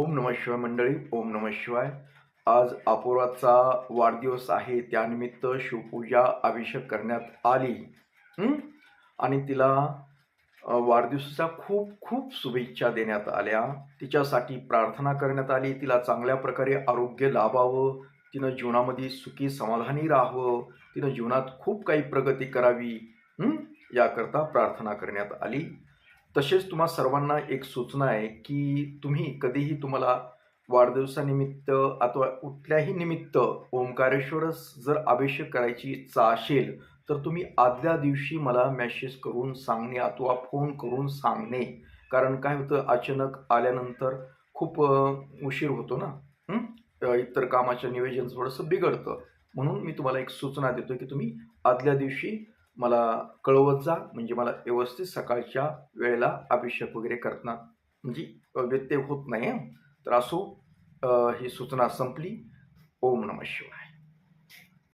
ओम नम शिवाय मंडळी ओम नम शिवाय. आज अपोराचा वाढदिवस आहे त्यानिमित्त शिवपूजा अभिषेक करण्यात आली. आणि तिला वाढदिवसाच्या खूप खूप शुभेच्छा देण्यात आल्या. तिच्यासाठी प्रार्थना करण्यात आली. तिला चांगल्या प्रकारे आरोग्य लाभावं. तिनं जीवनामध्ये सुखी समाधानी राहावं. तिनं जीवनात खूप काही प्रगती करावी. याकरता प्रार्थना करण्यात आली. तसेच तुम्हा सर्वांना एक सूचना आहे की तुम्ही कधीही तुम्हाला वाढदिवसानिमित्त अथवा कुठल्याही निमित्त ओंकारेश्वरच जर अभिषेक करायची इच्छा असेल तर तुम्ही आदल्या दिवशी मला मेसेज करून सांगणे अथवा फोन करून सांगणे. कारण काय होतं अचानक आल्यानंतर खूप उशीर होतो ना? इतर कामाचं नियोजन थोडंसं बिघडतं. म्हणून मी तुम्हाला एक सूचना देतो की तुम्ही आदल्या दिवशी मला कळवत जा म्हणजे मला व्यवस्थित सकाळच्या वेळेला अभिषेक वगैरे करताना म्हणजे व्यत्यय होत नाही तर असो ही सूचना संपली. ओम नम शिवाय.